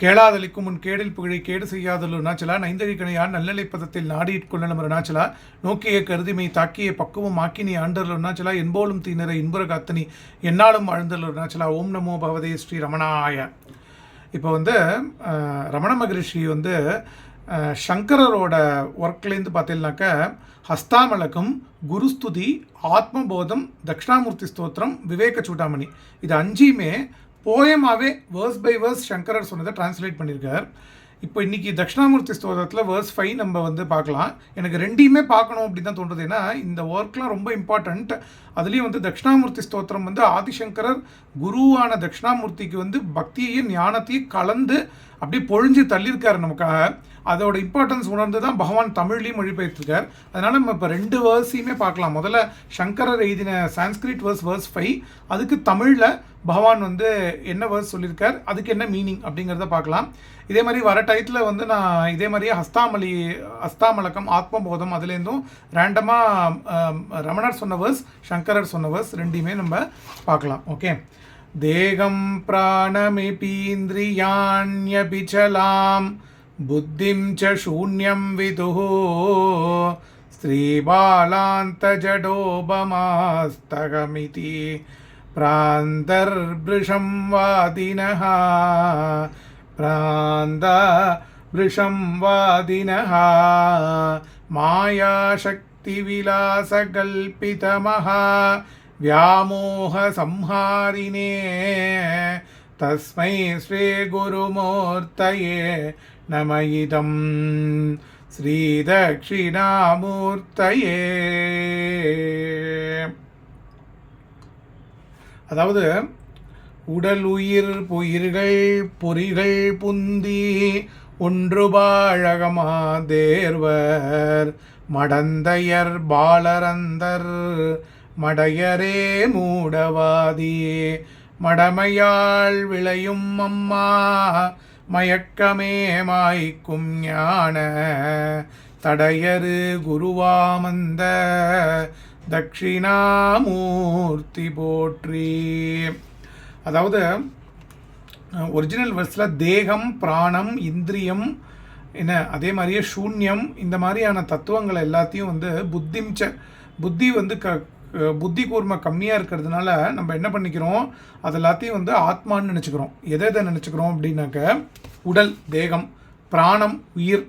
கேளாதலிக்கும் முன் கேடில் புகழை கேடு செய்யாதல் அருணாச்சலா நைந்தழிக்கணையார் நல்லநிலை பதத்தில் நாடியிட்கொள்ளணும் அருணாச்சலா நோக்கிய கருதிமை தாக்கிய பக்குவம் ஆக்கினி ஆண்டல் அருணாச்சலா என்போலும் தீனரை இன்புற காத்தனி என்னாலும் வாழ்ந்தல் அருணாச்சலா ஓம் நமோ பகவதே ஸ்ரீ ரமணாய. இப்போ வந்து ரமண மகரிஷி வந்து சங்கரரோட ஒர்க்லேருந்து பார்த்தீங்கன்னாக்க ஹஸ்தாமலகம் குருஸ்துதி ஆத்மபோதம் தக்ஷணாமூர்த்தி ஸ்தோத்திரம் விவேக சூடாமணி. இது அஞ்சுமே போயமாகவே வேர்ஸ் பை வேர்ஸ் சங்கரர் சொன்னதை டிரான்ஸ்லேட் பண்ணியிருக்கார். இப்போ இன்றைக்கி தட்சிணாமூர்த்தி ஸ்தோதத்தில் வேர்ஸ் ஃபைவ் நம்ம வந்து பார்க்கலாம். எனக்கு ரெண்டையுமே பார்க்கணும் அப்படின்னு தான் தோன்றுது ஏன்னா இந்த ஒர்க்லாம் ரொம்ப இம்பார்ட்டண்ட் அதுலேயும் வந்து தட்சிணாமூர்த்தி ஸ்தோத்திரம் வந்து ஆதிசங்கரர் குருவான தட்சிணாமூர்த்திக்கு வந்து பக்தியையும் ஞானத்தையும் கலந்து அப்படியே பொழிஞ்சு தள்ளியிருக்காரு நமக்காக. அதோட இம்பார்ட்டன்ஸ் உணர்ந்து தான் பகவான் தமிழ்லையும் மொழிபெயர்த்திருக்கார். அதனால நம்ம இப்போ ரெண்டு வேர்ஸையுமே பார்க்கலாம். முதல்ல சங்கரர் எழுதின சான்ஸ்கிரிட் வேர்ஸ் வேர்ஸ் ஃபைவ் அதுக்கு தமிழில் பகவான் வந்து என்ன வேர்ஸ் சொல்லியிருக்கார்? அதுக்கு என்ன மீனிங் அப்படிங்கிறத பார்க்கலாம். இதே மாதிரி வர டயத்தில் வந்து நான் இதே மாதிரியே ஹஸ்தாமலி ஹஸ்தாமலக்கம் ஆத்மபோதம் அதுலேருந்தும் ரேண்டமாக ரமணர் சொன்ன வேர்ஸ் சங்கரர் சொன்ன வேர்ஸ் ரெண்டையுமே நம்ம பார்க்கலாம். ஓகே தேகம் பிராணமிபீந்திரியாண்யபிச்சலாம் बुद्धिं च शून्यं विदुः स्त्रीबालान्तजडोपमास्तगमिति प्रान्तर्भृशं वादिनः प्रान्तभृशं वादिनः मायाशक्तिविलासकल्पितमः व्यामोहसंहारिणे तस्मै श्रीगुरुमूर्तये नम इदं ஸ்ரீதக்ஷிணாமூர்த்தயே அதாவது உடல் உயிர் பொயிர்கள் பொறிகள் புந்தி ஒன்று பாழகமா தேர்வர் மடந்தையர் பாலரந்தர் மடையரே மூடவாதியே மடமையாள் விளையும் அம்மா மயக்கமே மாய்க்கும் ஞான தடையரு குருவாமந்த தட்சிணாமூர்த்தி போற்றி. அதாவது ஒரிஜினல் வெர்ஸில் தேகம் பிராணம் இந்திரியம் என்ன அதே மாதிரியே சூன்யம் இந்த மாதிரியான தத்துவங்கள் எல்லாத்தையும் வந்து புத்திம்ச்ச புத்தி வந்து க புத்தி கூர்மை கம்மியாக இருக்கிறதுனால நம்ம என்ன பண்ணிக்கிறோம்? அது எல்லாத்தையும் வந்து ஆத்மான்னு நினச்சிக்கிறோம். எதை எதை நினச்சிக்கிறோம் அப்படின்னாக்க உடல் தேகம் பிராணம் உயிர்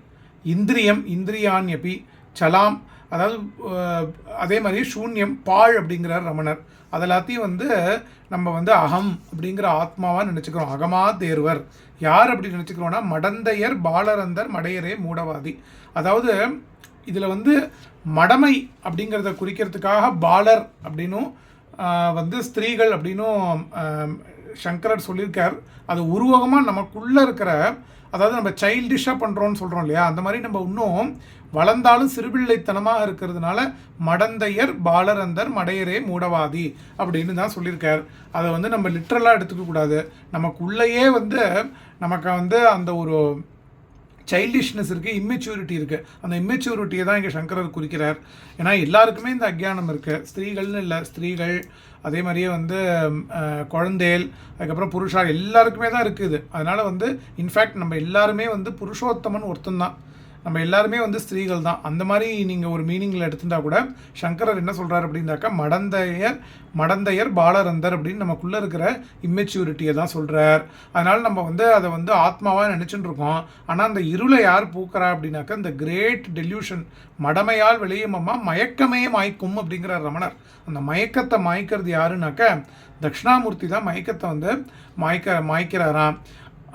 இந்திரியம் இந்திரியான்யபி சலாம் அதாவது அதே மாதிரி சூன்யம் பாழ் அப்படிங்கிறார் ரமணர். அதெல்லாத்தையும் வந்து நம்ம வந்து அகம் அப்படிங்கிற ஆத்மாவாக நினச்சிக்கிறோம். அகமா தேர்வர். யார் அப்படி நினச்சிக்கிறோன்னா மடந்தையர் பாலரந்தர் மடையரே மூடவாதி. அதாவது இதில் வந்து மடமை அப்படிங்கிறத குறிக்கிறதுக்காக பாலர் அப்படின்னும் வந்து ஸ்திரீகள் அப்படின்னும் சங்கரர் சொல்லியிருக்கார். அது உருவகமாக நமக்குள்ளே இருக்கிற அதாவது நம்ம சைல்டிஷாக பண்ணுறோன்னு சொல்கிறோம் இல்லையா? அந்த மாதிரி நம்ம இன்னும் வளர்ந்தாலும் சிறுபிள்ளைத்தனமாக இருக்கிறதுனால மடந்தையர் பாலரந்தர் மடையரே மூடவாதி அப்படின்னு தான் சொல்லியிருக்கார். அதை வந்து நம்ம லிட்ரலாக எடுத்துக்கக்கூடாது. நமக்குள்ளேயே வந்து நமக்கு வந்து அந்த ஒரு சைல்டிஷ்னஸ் இருக்குது இம்மெச்சூரிட்டி இருக்குது அந்த இம்மெச்சூரிட்டியை தான் இங்கே சங்கரர் குறிக்கிறார். ஏன்னா எல்லாருக்குமே இந்த அக்ஞானம் இருக்குது ஸ்திரீகள்னு இல்லை ஸ்திரீகள் அதே மாதிரியே வந்து குழந்தைகள் அதுக்கப்புறம் புருஷா எல்லாருக்குமே தான் இருக்குது அதனால் வந்து இன்ஃபேக்ட் நம்ம எல்லாருமே வந்து புருஷோத்தமன் ஒருத்தன் தான். நம்ம எல்லாருமே வந்து ஸ்திரீகள் தான். அந்த மாதிரி நீங்கள் ஒரு மீனிங்கில் எடுத்துட்டா கூட சங்கரர் என்ன சொல்கிறார் அப்படின்னாக்கா மடந்தையர் மடந்தையர் பாலரந்தர் அப்படின்னு நமக்குள்ளே இருக்கிற இம்மெச்சூரிட்டியை தான் சொல்கிறார் அதனால் நம்ம வந்து அதை வந்து ஆத்மாவாக நினச்சிட்டு இருக்கோம். ஆனால் அந்த இருளை யார் பூக்கிறா அப்படின்னாக்கா இந்த கிரேட் டெல்யூஷன் மடமையால் விளையுமம்மா மயக்கமே மாய்க்கும் அப்படிங்கிறார் ரமணர். அந்த மயக்கத்தை மாய்க்கிறது யாருனாக்க தட்சிணாமூர்த்தி தான் மயக்கத்தை வந்து மாய்க்க மாய்க்கிறாராம்.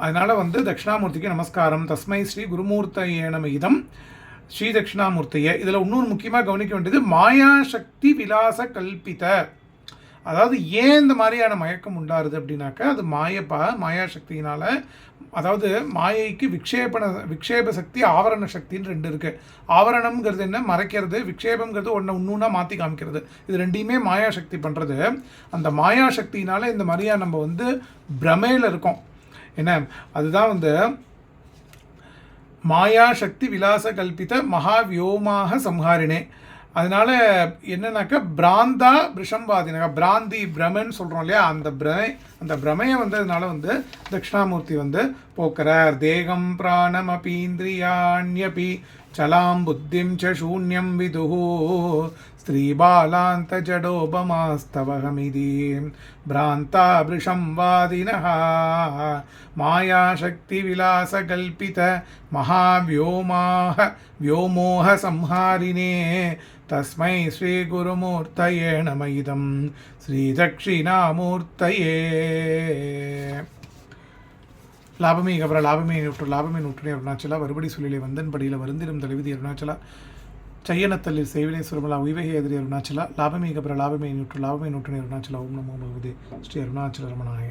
அதனால் வந்து தட்சிணாமூர்த்திக்கு நமஸ்காரம். தஸ்மை ஸ்ரீ குருமூர்த்தையேனம இதம் ஸ்ரீ தட்சிணாமூர்த்தியை. இதில் இன்னொரு முக்கியமாக கவனிக்க வேண்டியது மாயாசக்தி விலாச கல்பித. அதாவது ஏன் இந்த மாதிரியான மயக்கம் உண்டாருது அப்படின்னாக்கா அது மாயப்பா மாயாசக்தியினால அதாவது மாயைக்கு விக்ஷேபண விக்ஷேப சக்தி ஆவரண சக்தின்னு ரெண்டு இருக்குது ஆவரணம்ங்கிறது என்ன? மறைக்கிறது. விக்ஷேபம்ங்கிறது ஒன்று இன்னொன்னா மாற்றி காமிக்கிறது. இது ரெண்டையுமே மாயாசக்தி பண்ணுறது அந்த மாயாசக்தியினால இந்த மாதிரியா நம்ம வந்து பிரமையில் இருக்கோம். என்ன? அதுதான் வந்து மாயா சக்தி விலாச கல்பித மகா வியோமாக சம்ஹாரினே அதனால என்னன்னாக்கா பிராந்தா பிரிஷம்பாதினாக்கா பிராந்தி பிரமன் சொல்கிறோம் இல்லையா? அந்த பிரமை அந்த பிரமையை வந்து அதனால் வந்து தட்சிணாமூர்த்தி வந்து போக்குறார். தேகம் பிராணம் அபீந்திரியாண்யபி சலாம் புத்திம் ச சூன்யம் விதுஹூ. स्त्रीबालान्तजडोपमास्तवहमिति भ्रान्ता वृषं वादिनः मायाशक्तिविलासकल्पित महाव्योमाः व्योमोहसंहारिणे तस्मै श्रीगुरुमूर्तये नम इदं श्रीदक्षिणामूर्तये லாபமே கபர லாபமே நூற்று லாபமே நூற்றுனே அருணாச்சலா வருபடி சொல்லிலே வந்தன் படியில் வருந்திடும் தலைவிதி அருணாச்சலா சையனத்தல்லில் சேவிலே சுரமலா உய்வகை எதிரி அருணாச்சலா லாபமே கபர லாபமே நூற்று லாபமே நூற்றுனே அருணாச்சலா ஓம் நமோ பகவதே ஸ்ரீ அருணாச்சல ரமணாய.